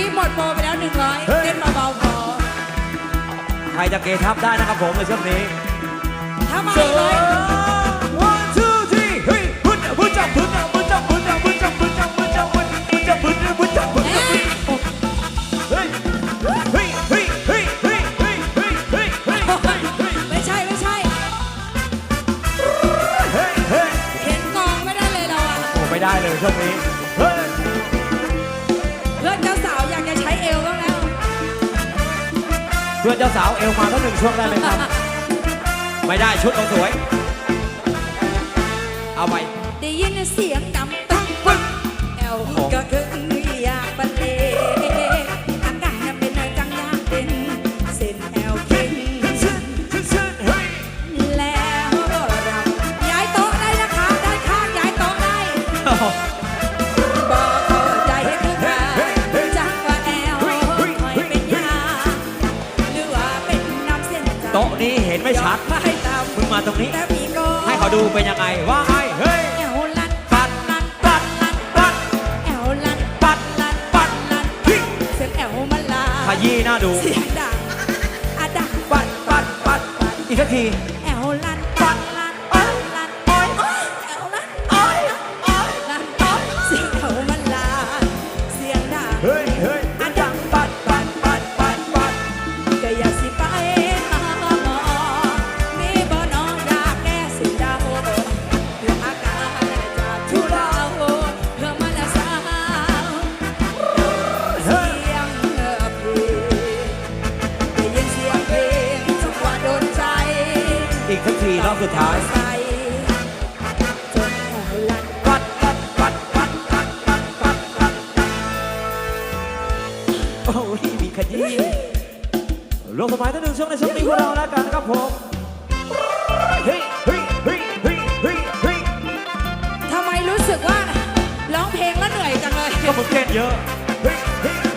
กี้หมดโปรไปแล้ว100เต้นเบาๆพอใครจะเกทับได้นะครับผมในช่วงนี้ ถ้ามาสอีกร้อย ไม่ได้ชุดเราสวย เอาไปได้ยินเสียงดังตึ้งปึ๊กแอลก็คืออยากบรรเลงอาการน่ะเป็นจังอยากเป็นเส้นแอลเก่งแล้วเราย้ายโต๊ะได้นะคะด้านข้าย้ายโต๊ะได้บอกเข้าใจคือการจังว่าแอลคอยเป็นยาหรือว่าเป็นน้ำเส้นจันทร์โต๊ะนี้ ห็นไม่ชัดยอไม่ตามมึงมาตรงนี้แต่มีก็ให้เขาดูเป็นยังไงว่าไงเฮ้ยแอวลันปัดลันปัดลันปัดแอวลันปัดลันปัดลันเสียงแอวมันลาขยี้หน้าดูเสียงดังอะดังปัดปัดปัดอีกสักที ท่อนสุดท้ายโอ้ยมีขยี้ลงสมัยตั้งหนึ่งช่วงในช่วงนี้พวกเราแล้วกันนะครับผมเฮ้ยเฮ้ยเฮ้ยเฮ้ยทำไมรู้สึกว่าร้องเพลงแล้วเหนื่อยจังเลย ก็มึงเต้นเยอะเยเฮ้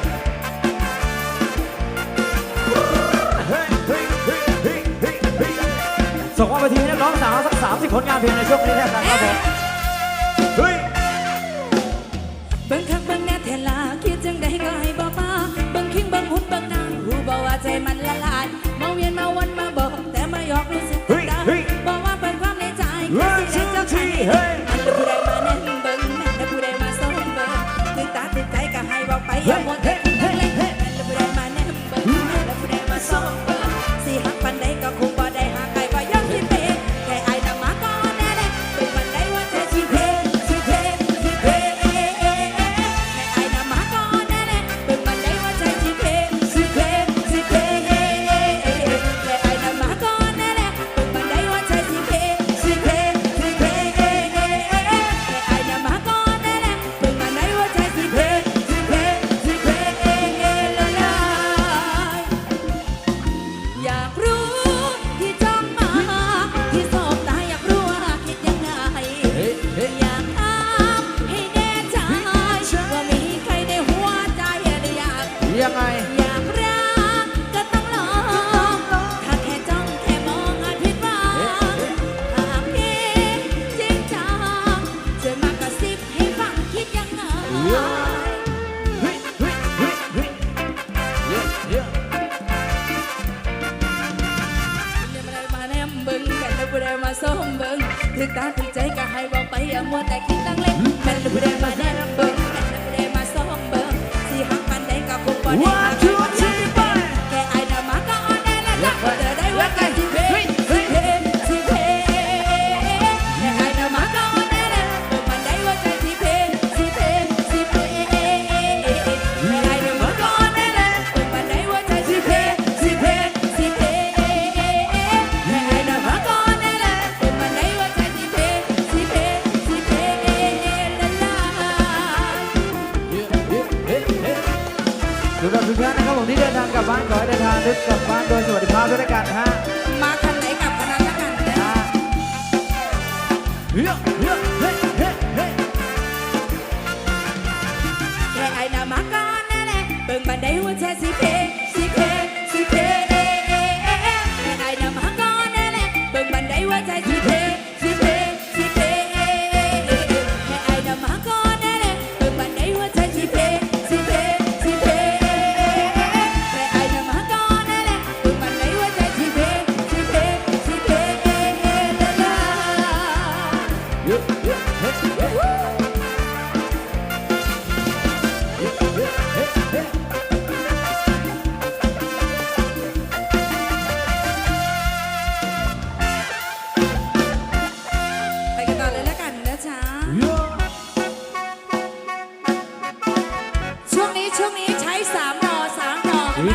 ส่งมาไปทีให้น้องสาวสักสามสิบผลงานเพลงในช่วงนี้แล้วกันครับผมเฮ้ยเบิ่งคักเบิ่งแน่เทลาคิดจังใดก็ให้บอกมาเบิ่งคิงเบิ่งหุ่นเบิ่งนางรู้บอกว่าใจมันละลายมาเวียนมาวนมาบอกแต่มาหยอกรู้สึกเฮ้ยดังเฮ้ยบอกว่าเป็นความในใจ One, แค่สิได้ two, เจ้าชาย ถึกตาถึกใจก็ให้บอกไปอย่ามัวแต่คิดตั้งเล่นแม่นล้วผู้ใดมาแนบเบิ่งแม่นล้วผู้ใดมาซ้อมเบิ่งสิหักปันไดก็คงบ่ได้ บิ่งบันไดหัวใจสิเพ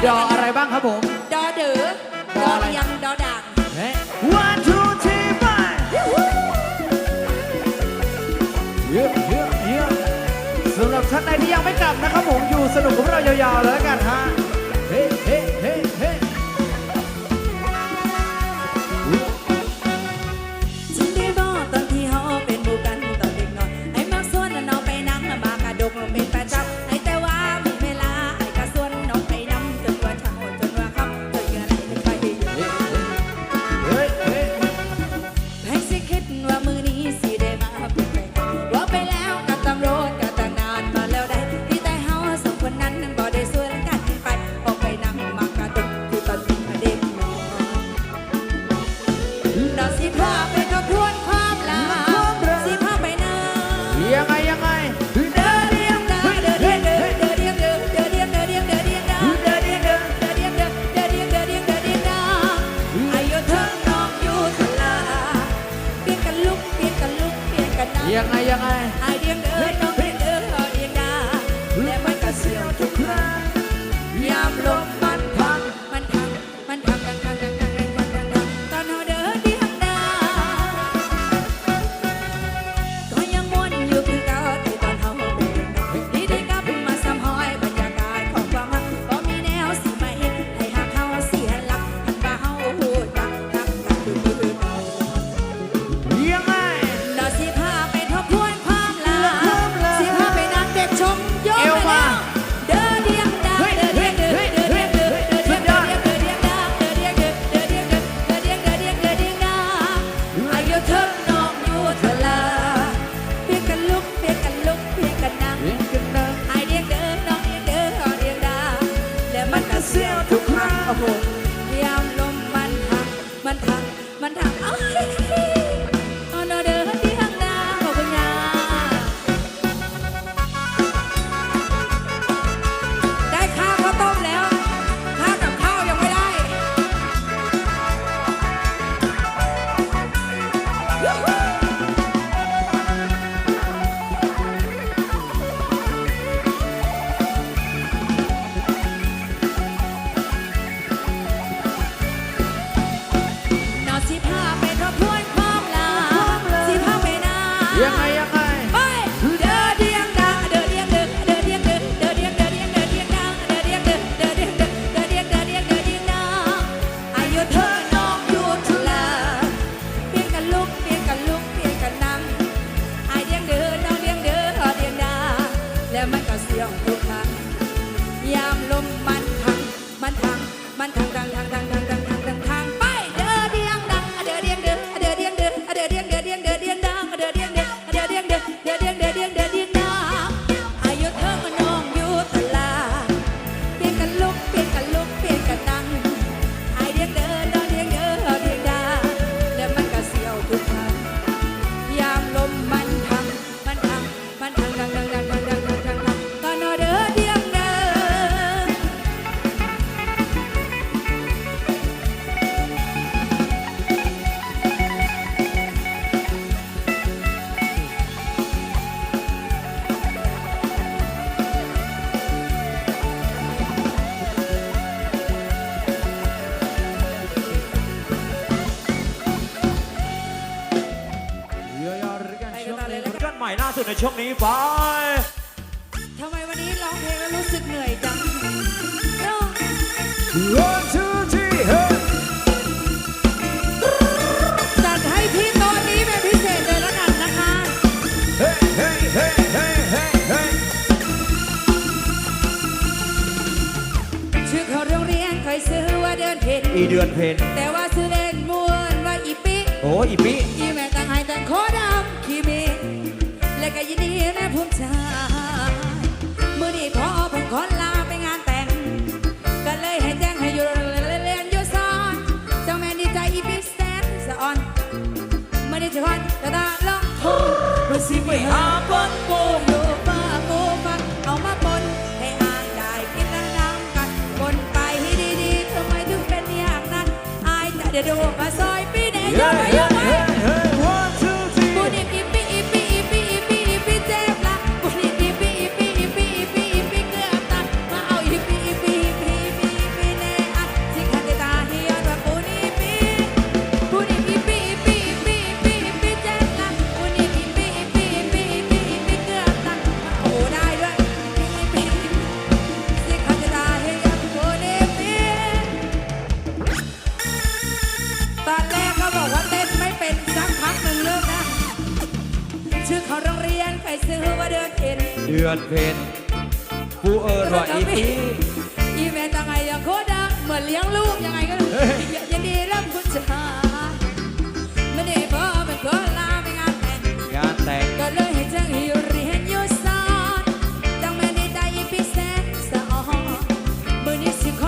ดออะไรบ้างครับผม ดอเด๋อดดอออะไรเรียังดอด่างเฮ้ย one two three five เยอะเยอะเยอะสำหรับท่านใดที่ยังไม่กลับนะครับผมอยู่สนุกกับเรายาวๆเลยแล้วกันฮะ ดอกสิพาไปทบทวนความหลังสิพาไปนายังไงยังไงเดินเรียงดาเดินเรียงเดินเดินเรียงเดินเดินเรียงเดินเรียงเดินเรียงดาเดินเรียงเดินเดินเรียงเดินเดินเรียงเดินเรียงเดินเรียงดาอายุเธอน้องอยู่ทลาเปลี่ยนกันลุกเปลี่ยนกันลุกเปลี่ยนกันนายังไงยังไงอเรียงเดินน้องเรียงเดินเอาเรียงดาและมันก็เสียวทุกครั้งยามลม กันกันใหม่ล่าสุดในช่วงนี้ไปทำไมวันนี้ร้องเพลงแล้วรู้สึกเหนื่อยจังเนาะ one two three เฮ้ยจัดให้พี่โต๊ะนี้เป็นพิเศษเลยแล้วกันนะคะเฮ้ยเฮ้ยเฮ้ยเฮ้ยเฮ้ยเฮ้ยชื่อเขาโรงเรียนเคยซื้อว่าเดินเพนอีเดือนเพนแต่ว่าซื้อเล่นมวนว่าอีปิ โอ้อีปิ อีแม่ต่างให้แต่งโคดำขี้เม และก็ยินดีแม่ภูมิใจมื่อนี้พอเพิ่งขอลาไปงานแต่ง ก็เลยให้แจ้งให้อยู่เรียนอยู่ซอนเจ้าแม่ดีใจอีปิแสนสะอ่อนไม่ได้จะคอนแต่ตาลองโทรู้สิไปหาปนปูอยู่ฟ้าปูฟังเอามาปนให้อ่ายได้กินน้ำกันปนไปให้ดีๆทำไมถึงเป็นอย่างนั้นอายจะได้ดูมาซอยปีไหนเยอะไปยอะ ไปซื้อว่าเดือนเพ็ญเดือนเพ็ญผู้เอิญว่าอีพีอีเมนยังไงยังโคดังเหมือนเลี้ยงลูกยังไงก็ยังดีรับคุณชาไม่ได้พอเป็นคนลาไปงานแต่งงานแต่งก็เลยให้เจ้าหิวเรียนอยู่ซอนจังแม่ได้ได้อีพีแสนสะออมือนี้สิขอ